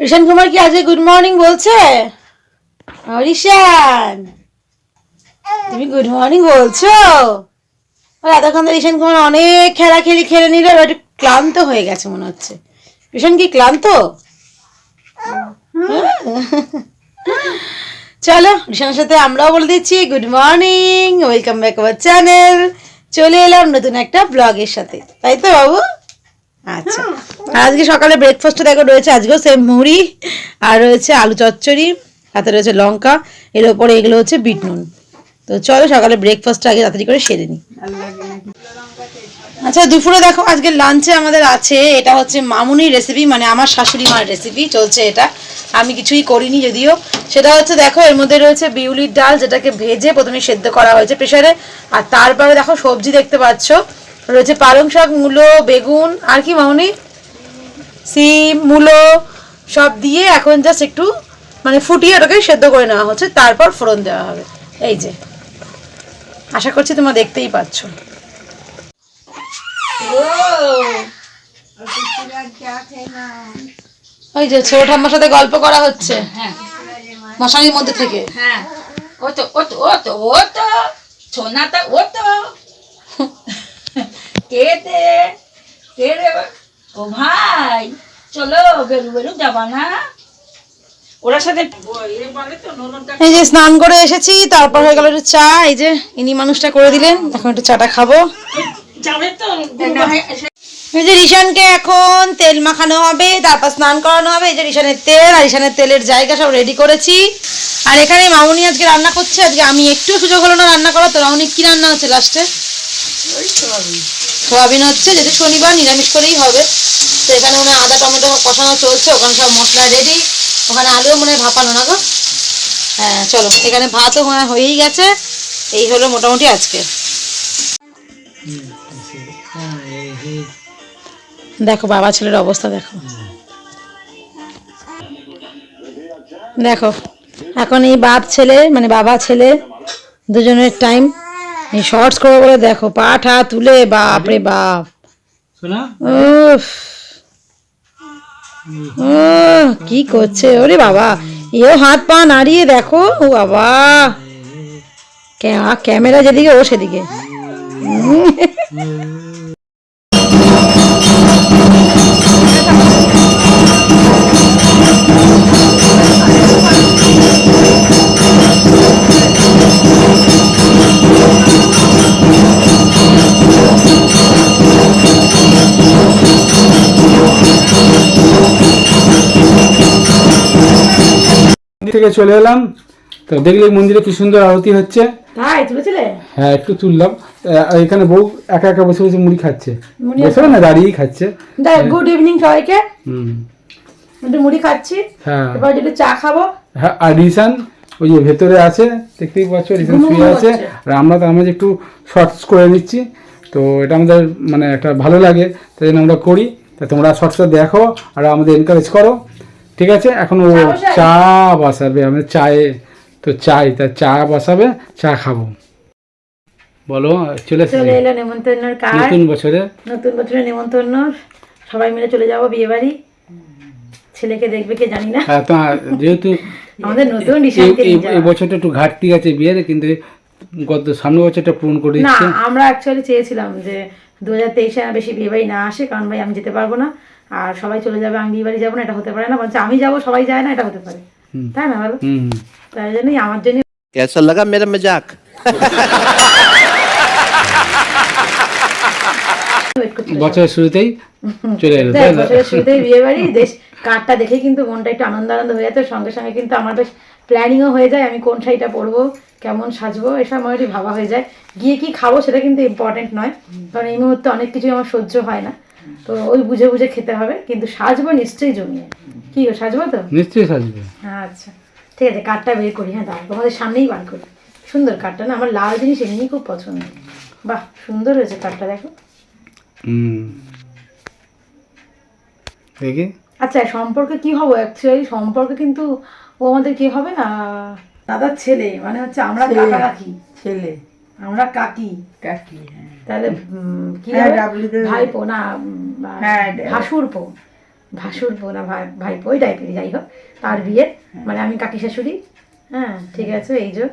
ঋষান কুমার কি আজকে good morning বলছে? ঋষান তুমি গুড মর্নিং বলছো? আর এতক্ষণ তো ঋষান কুমার অনেক খেলা খেলি খেলে নিল একটু ক্লান্ত হয়ে গেছে মনে হচ্ছে। ঋষান কি ক্লান্ত? চলো ঋষানের সাথে আমরাও বলে দিচ্ছি good morning welcome back our channel চলে এলাম নতুন একটা ব্লগের সাথে। তাই তো বাবু? আচ্ছা। আর আজকে সকালে ব্রেকফাস্টে দেখো রয়েছে, আজকেও সেম মুড়ি, আর রয়েছে আলু চচ্চড়ি হাতে রয়েছে লঙ্কা, এর ওপরে এগুলো হচ্ছে বিট নুন তো চলো সকালে ব্রেকফাস্টটা আগে তাড়াতাড়ি করে সেরে নিই আচ্ছা দুপুরে দেখো আজকে লাঞ্চে আমাদের আছে, এটা হচ্ছে মামুনির রেসিপি মানে আমার শাশুড়ি মার রেসিপি চলছে এটা। আমি কিছুই করিনি যদিও। সেটা হচ্ছে দেখো, এর মধ্যে রয়েছে বিউলির ডাল, যেটাকে ভেজে প্রথমে সেদ্ধ করা হয়েছে প্রেশারে আর তারপরে দেখো সবজি দেখতে পাচ্ছ, রয়েছে পালং শাক, মূলো, বেগুন, আর কি মামুনি? সিম মূলো সব দিয়ে এখন জাস্ট একটু মানে ফুটিয়ে ওটাকে সেদ্ধ করে নেওয়া হচ্ছে। তারপর ফোড়ন দেওয়া হবে। এই যে। আশা করছি তোমরা দেখতেই পাচ্ছ। ওই যে ছোট ঠাম্মার সাথে গল্প করা হচ্ছে। মশারির মধ্যে থেকে। হ্যাঁ। ও তো ও তো ও তো ও তো ও তো কে দে কে রে ও ভাই চলো বেরু বেরু যাবা না। ওরা সাথে এই যে স্নান করে এসেছি তারপর হয়ে গেল একটু চা। এই যে ইনি মানুষটা করে দিলেন এখন একটু চাটা খাব। যাবে এই যে রিশানকে এখন তেল মাখানো হবে তারপর স্নান করানো হবে। এই যে রিশানের তেল আর রিশানের তেলের জায়গা সব রেডি করেছি। আর এখানে মামুনি আজকে রান্না করছে। আজকে আমি একটু সুযোগ হলো না রান্না করা তো রাউনি কি রান্না হচ্ছে লাস্টে সোয়াবিন হচ্ছে যেহেতু শনিবার নিরামিষ করেই হবে। তো এখানে মনে হয় আদা টমেটো কষানো চলছে ওখানে সব মশলা রেডি ওখানে আলুও মনে হয় ভাপানো না গো? হ্যাঁ চলো এখানে ভাতও মনে হয়েই গেছে। এই হলো মোটামুটি আজকে। দেখো বাবা ছেলের অবস্থা দেখো। দেখো এখন এই বাপ ছেলে মানে বাবা ছেলে দুজনের টাইম এই শর্টস করে বলে দেখো পা ঠা তুলে বাপ। রে বাপ শোনা কি করছে? ওরে বাবা, এও হাত পা নাড়িয়ে দেখো। ও বাবা, ক্যা- ক্যামেরা যেদিকে, ও সেদিকে। থেকে চলে এলাম। তো দেখলি মন্দিরে কি সুন্দর আরতি হচ্ছে। তাই তুলেছিলে? হ্যাঁ একটু তুললাম। এখানে বউ একা একা বসে বসে মুড়ি খাচ্ছে। মুড়ি বসে না দাঁড়িয়েই খাচ্ছে। গুড ইভিনিং সবাইকে। হুম। একটু মুড়ি খাচ্ছি। হ্যাঁ। এবার একটু চা খাব। হ্যাঁ আর রিসান ওই যে ভেতরে আছে দেখতেই পাচ্ছ রিসান শুয়ে আছে। আর আমরা তো আমরা একটু শর্টস করে নিচ্ছি। তো এটা আমাদের মানে একটা ভালো লাগে তাই জন্য আমরা করি। তা তোমরা শর্টসটা দেখো আর আমাদের এনকারেজ করো। ঠিক আছে? এখন ও চা বসাবে আমাদের চায়ে তো চাই তা চা বসাবে চা খাব। বলো চলে চলে এলো নেমন্তন্নর কাজ। নতুন বছরে। নতুন বছরের নেমন্তন্ন সবাই মিলে চলে যাব বিয়ে বাড়ি ছেলেকে দেখবে কে জানি না। হ্যাঁ, তো যেহেতু আমাদের নতুন এই- বছরটা একটু ঘাটতি আছে বিয়ের কিন্তু গত সামনের বছরটা পূরণ করে না আমরা অ্যাকচুয়ালি চেয়েছিলাম যে দু হাজার তেইশে বেশি বিয়ে বাড়ি না আসে কারণ ভাই আমি যেতে পারব না। আর সবাই চলে যাবে আমি বিয়ে বাড়ি যাবো না এটা হতে পারে না বলছে আমি যাবো সবাই যায় না এটা হতে পারে হুম। তাই না বলো হুম হুম। তাই জন্যই আমার জন্য कैसा लगा मेरा मजाक ওয়েট করছি বছরের শুরুতেই চলে এলো তাই দেখ না? বছরের শুরুতেই বিয়ে বাড়ি দেশ কার্ডটা দেখে কিন্তু মনটা একটু আনন্দ আনন্দ হয়ে যাচ্ছে সঙ্গে সঙ্গে কিন্তু আমার বেশ প্ল্যানিংও হয়ে যায় আমি কোন শাড়িটা পরবো কেমন সাজবো এসব মোটামুটি ভাবা হয়ে যায় গিয়ে কি খাবো সেটা কিন্তু ইম্পর্টেন্ট নয় কারণ এই মুহূর্তে অনেক কিছুই আমার সহ্য হয় না তো ওই বুঝে বুঝে খেতে হবে কিন্তু সাজবো নিশ্চয়ই জমিয়ে। কি গো সাজবো তো? নিশ্চয়ই সাজবে। আচ্ছা ঠিক আছে কার্ডটা বের করি হ্যাঁ দাঁড়াও তোমাদের সামনেই বার করি। সুন্দর কার্ডটা না আমার লাল জিনিস এমনিই খুব পছন্দ। বাহ সুন্দর হয়েছে কাঠটা দেখো। হুম। দেখি। আচ্ছা সম্পর্কে কি হব? অ্যাকচুয়ালি সম্পর্কে কিন্তু ও আমাদের কি হবে আহ, দাদার ছেলে মানে হচ্ছে আমরা কাকা কাকি ছেলে। আমরা কাকি। কাকি হ্যাঁ। তাহলে কি হ্যাঁ? ভাইপো না হ্যাঁ, ভাসুরপো। ভাসুর বো না ভাই ভাইপো ওই টাইপেরই যাই হোক। তার বিয়ে। মানে আমি কাকি শাশুড়ি। হ্যাঁ ঠিক আছে এই যে।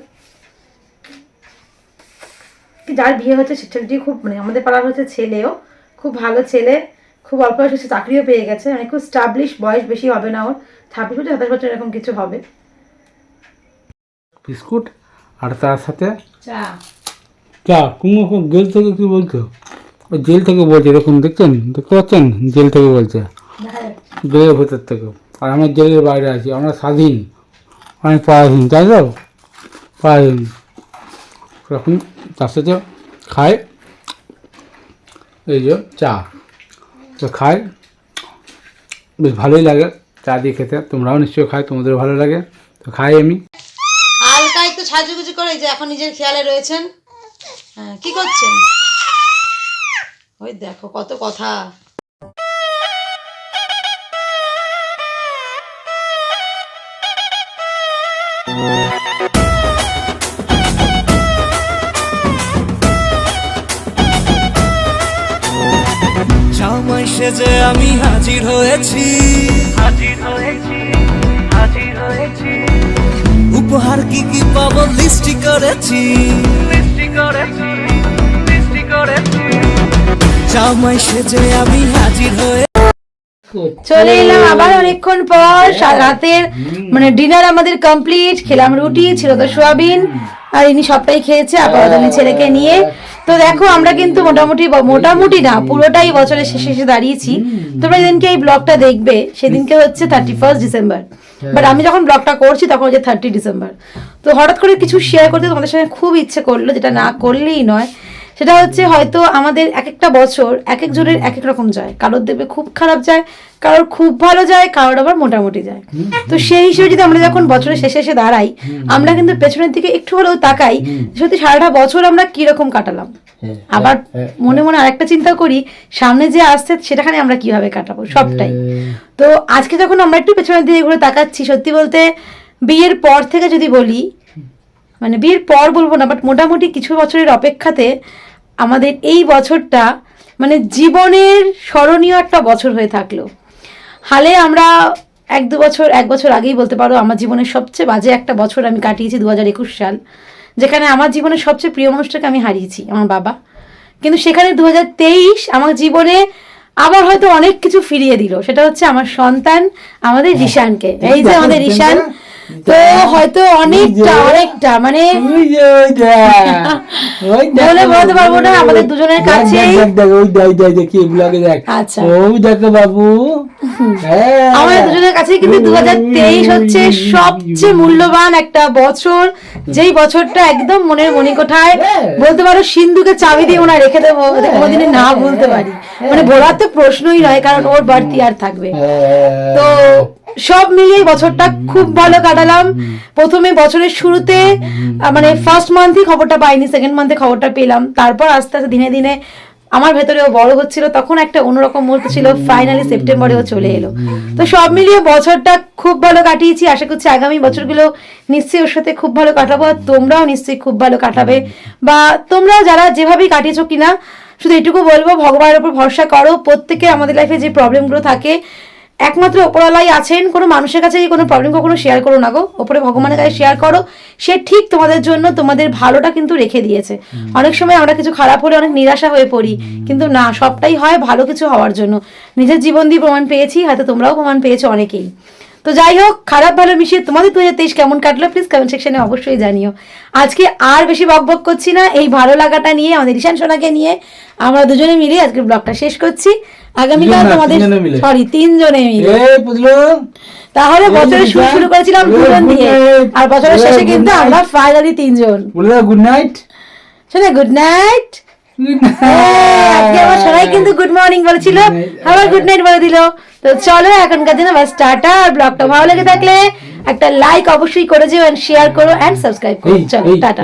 কি যার বিয়ে হচ্ছে ছেলেটি খুব মানে আমাদের পাড়ার হচ্ছে ছেলেও। খুব ভালো ছেলে খুব অল্প বয়সে চাকরিও পেয়ে গেছে। মানে খুব স্টাবলিশ বয়স বেশি হবে না ওর। ছাব্বিশ বছর সাতাশ বছর এরকম কিছু হবে। বিস্কুট আর তার সাথে চা। চা কুমু জেল থেকে কি বলছো? জেল থেকে বলছে, এরকম দেখছেন? দেখতে পাচ্ছেন? জেল থেকে বলছে। জেলের ভেতর থেকে। আর আমরা জেলের বাইরে আছি, আমরা স্বাধীন। আমি পরাধীন, তাই তো? পরাধীন। এখন তার সাথে খায় এই যে চা। তো খায়। বেশ ভালোই লাগে চা দিয়ে খেতে। তোমরাও নিশ্চয়ই খাই তোমাদেরও ভালো লাগে। তো খাই আমি। হালকা একটু সাজুগুজু করে যে এখন নিজের খেয়ালে রয়েছেন। হ্যাঁ কি করছেন? ওই দেখো কত কথা। জামাই সেজে আমি হাজির হয়েছি। হাজির হয়েছি হাজির হয়েছি। উপহার কি কি পাবো লিস্টি করেছি। জামাই সেজে আমি হাজির হয়ে চলে এলাম আবার অনেকক্ষণ পর সা- রাতের মানে ডিনার আমাদের কমপ্লিট খেলাম রুটি ছিল তো সোয়াবিন আর ইনি সবটাই খেয়েছে আপাতত ছেলেকে নিয়ে। তো দেখো আমরা কিন্তু মোটামুটি মোটামুটি না পুরোটাই বছরের শেষে এসে দাঁড়িয়েছি। তোমরা যেদিনকে এই ব্লগটা দেখবে সেদিনকে হচ্ছে থার্টি ফার্স্ট ডিসেম্বর বাট আমি যখন ব্লগটা করছি তখন হচ্ছে থার্টি ডিসেম্বর তো হঠাৎ করে কিছু শেয়ার করতে তোমাদের সঙ্গে খুব ইচ্ছে করল যেটা না করলেই নয়। সেটা হচ্ছে হয়তো আমাদের এক একটা বছর এক একজনের এক এক রকম যায়। কারোর দেখবে খুব খারাপ যায় কারোর খুব ভালো যায় কারোর আবার মোটামুটি যায়। তো সেই হিসেবে যদি আমরা যখন বছরের শেষে এসে দাঁড়াই আমরা কিন্তু পেছনের দিকে একটু হলেও তাকাই সত্যি সারাটা বছর আমরা কীরকম কাটালাম। আবার মনে মনে আরেকটা চিন্তা করি সামনে যে আসছে সেটাখানে আমরা কীভাবে কাটাবো? সবটাই। তো আজকে যখন আমরা একটু পেছনের দিকে ঘুরে তাকাচ্ছি সত্যি বলতে বিয়ের পর থেকে যদি বলি মানে বিয়ের পর বলব না বাট মোটামুটি কিছু বছরের অপেক্ষাতে আমাদের এই বছরটা মানে জীবনের স্মরণীয় একটা বছর হয়ে থাকল। হালে আমরা এক দু বছর এক বছর আগেই বলতে পারো আমার জীবনের সবচেয়ে বাজে একটা বছর আমি কাটিয়েছি দু হাজার একুশ সাল যেখানে আমার জীবনের সবচেয়ে প্রিয় মানুষটাকে আমি হারিয়েছি আমার বাবা। কিন্তু সেখানে দু হাজার তেইশ আমার জীবনে আবার হয়তো অনেক কিছু ফিরিয়ে দিল সেটা হচ্ছে আমার সন্তান আমাদের রিশানকে এই যে আমাদের রিশান তো হয়তো অনেকটা অনেকটা মানে বলে বলতে পারব না, আমাদের দুজনের দেখ, কাছেই- দেখ, দেখ, দেখ, ওই দেখ, দেখ, দেখ, কি ব্লগে দেখ। আচ্ছা। ওই দেখো বাবু। হ্যাঁ। আমাদের দুজনের কাছে কিন্তু দু হাজার তেইশ হচ্ছে সবচেয়ে মূল্যবান একটা বছর। যেই বছরটা একদম মনের মণিকোঠায়। বলতে পারো সিন্ধুকে চাবি দিয়ে ওনার রেখে দেবো যাতে কোনোদিনই না ভুলতে পারি। মানে বলার তো প্রশ্নই নয় কারণ ওর বাড়তি আর থাকবে। হ্যাঁ। তো সব মিলিয়ে বছরটা খুব ভালো কাটালাম। প্রথমে বছরের শুরুতে মানে ফার্স্ট মান্থই খবরটা পাইনি সেকেন্ড মান্থে খবরটা পেলাম। তারপর আস্তে আস্তে দিনে দিনে আমার ভেতরে ও বড় হচ্ছিল, তখন একটা অন্যরকম মুহূর্ত ছিল ফাইনালি সেপ্টেম্বরে ও চলে এলো। তো সব মিলিয়ে বছরটা খুব ভালো কাটিয়েছি, আশা করছি আগামী বছরগুলো নিশ্চয়ই ওর সাথে খুব ভালো কাটাবো, আর তোমরাও নিশ্চয়ই খুব ভালো কাটাবে। বা তোমরাও যারা যেভাবেই কাটিয়েছো কিনা, শুধু এটুকু বলব, ভগবানের উপর ভরসা করো প্রত্যেকে আমাদের লাইফে যে প্রবলেমগুলো থাকে একমাত্র ওপরওয়ালাই আছেন কোনো মানুষের কাছে যে কোনো প্রবলেম কখনো শেয়ার করো না গো। ওপরে ভগবানের কাছে শেয়ার করো সে ঠিক তোমাদের জন্য তোমাদের ভালোটা কিন্তু রেখে দিয়েছে। অনেক সময় আমরা কিছু খারাপ হলে অনেক নিরাশা হয়ে পড়ি কিন্তু না সবটাই হয় ভালো কিছু হওয়ার জন্য। নিজের জীবন দিয়ে প্রমাণ পেয়েছি হয়তো তোমরাও প্রমাণ পেয়েছ অনেকেই। তো যাই হোক খারাপ ভালো মিশিয়ে তোমাদের দু হাজার তেইশ কেমন কাটলো প্লিজ কমেন্ট সেকশনে অবশ্যই জানিও। আজকে আর বেশি বক বক করছি না এই ভালো লাগাটা নিয়ে আমাদের ঈশান সোনাকে নিয়ে আমরা দুজনে মিলে আজকে ব্লগটা শেষ করছি। আগামীকাল তোমাদের সরি তিনজনে মিলে। তাহলে বছরের শুরু শুরু করেছিলাম দুজন দিয়ে আর বছরের শেষে কিন্তু আমরা ফাইনালি তিনজন। Good night. শোনা গুড নাইট। গুড আজকে আমার সবাই কিন্তু গুড মর্নিং বলেছিল। আবার গুড নাইট বলে দিল। তো চলো এখনকার দিনে বাস টাটা। আর ব্লগটা ভালো লেগে থাকলে একটা লাইক অবশ্যই করে যেও এন্ড শেয়ার করো এন্ড সাবস্ক্রাইব করো। চলো টাটা।